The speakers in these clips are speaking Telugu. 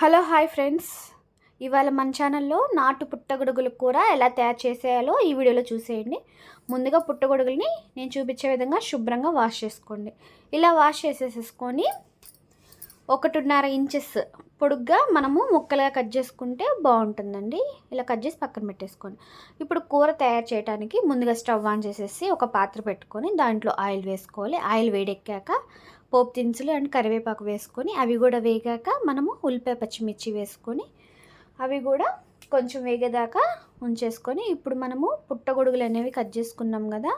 Hello hi friends. ఇవాళ మన ఛానల్లో నాటు పుట్టగొడుగుల కూర ఎలా తయారు చేసేయాలో ఈ వీడియోలో చూసేయండి. ముందుగా పుట్టగొడుగుల్ని నేను చూపించే విధంగా శుభ్రంగా వాష్ చేసుకోండి. ఇలా వాష్ చేసేసేసుకొని ఒకటిన్నర ఇంచెస్ పొడుగ్గా మనము ముక్కలుగా కట్ చేసుకుంటే బాగుంటుందండి. ఇలా కట్ చేసి పక్కన పెట్టేసుకోండి. ఇప్పుడు కూర తయారు చేయడానికి ముందుగా స్టవ్ ఆన్ చేసేసి ఒక పాత్ర పెట్టుకొని దాంట్లో ఆయిల్ వేసుకోవాలి. ఆయిల్ వేడెక్కాక పోపు దినుసులు అండ్ కరివేపాకు వేసుకొని అవి కూడా వేగాక మనము ఉల్లిపాయ పచ్చిమిర్చి వేసుకొని అవి కూడా కొంచెం వేగేదాకా ఉంచేసుకొని ఇప్పుడు మనము పుట్టగొడుగులు అనేవి కట్ చేసుకున్నాం కదా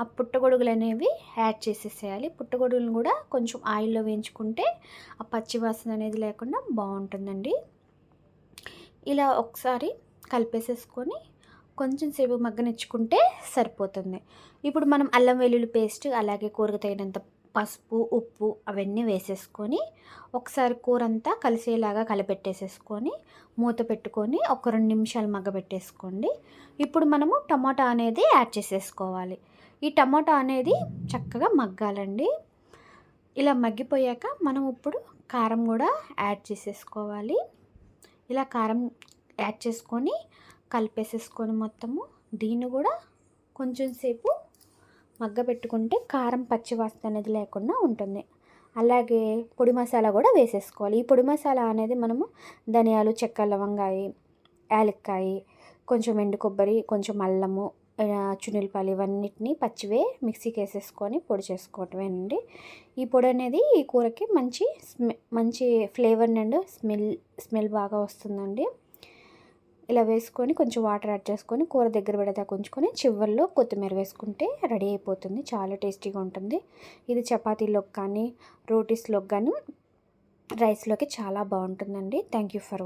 ఆ పుట్టగొడుగులు అనేవి యాడ్ చేసేసేయాలి. పుట్టగొడుగులను కూడా కొంచెం ఆయిల్లో వేయించుకుంటే ఆ పచ్చివాసన అనేది లేకుండా బాగుంటుందండి. ఇలా ఒకసారి కలిపేసేసుకొని కొంచెం సేపు మగ్గనిచ్చుకుంటే సరిపోతుంది. ఇప్పుడు మనం అల్లం వెల్లుల్లి పేస్ట్ అలాగే కూరకు తగినంత పసుపు ఉప్పు అవన్నీ వేసేసుకొని ఒకసారి కూర అంతా కలిసేలాగా కలిపెట్టేసేసుకొని మూత పెట్టుకొని ఒక రెండు నిమిషాలు మగ్గబెట్టేసుకోండి. ఇప్పుడు మనము టమాటా అనేది యాడ్ చేసేసుకోవాలి. ఈ టమాటా అనేది చక్కగా మగ్గాలండి. ఇలా మగ్గిపోయాక మనం ఇప్పుడు కారం కూడా యాడ్ చేసేసుకోవాలి. ఇలా కారం యాడ్ చేసుకొని కలిపేసేసుకొని మొత్తము. దీన్ని కూడా కొంచెం సేపు మగ్గ పెట్టుకుంటే కారం పచ్చివాసన అనేది లేకుండా ఉంటుంది. అలాగే పొడి మసాలా కూడా వేసేసుకోవాలి. ఈ పొడి మసాలా అనేది మనము ధనియాలు చెక్క లవంగాయి యాలక్కాయ కొంచెం ఎండు కొబ్బరి కొంచెం అల్లము చునిల్పాలు ఇవన్నిటిని పచ్చివే మిక్సీకి వేసేసుకొని పొడి చేసుకోవటమేనండి. ఈ పొడి అనేది ఈ కూరకి మంచి స్మె మంచి ఫ్లేవర్ అండ్ స్మెల్ స్మెల్ బాగా వస్తుందండి. ఇలా వేసుకొని కొంచెం వాటర్ యాడ్ చేసుకొని కూర దగ్గర పెడతా ఉంచుకొని చివరిలో కొత్తిమీర వేసుకుంటే రెడీ అయిపోతుంది. చాలా టేస్టీగా ఉంటుంది. ఇది చపాతీలోకి కానీ రోటీస్లోకి కానీ రైస్లోకి చాలా బాగుంటుందండి. Thank you for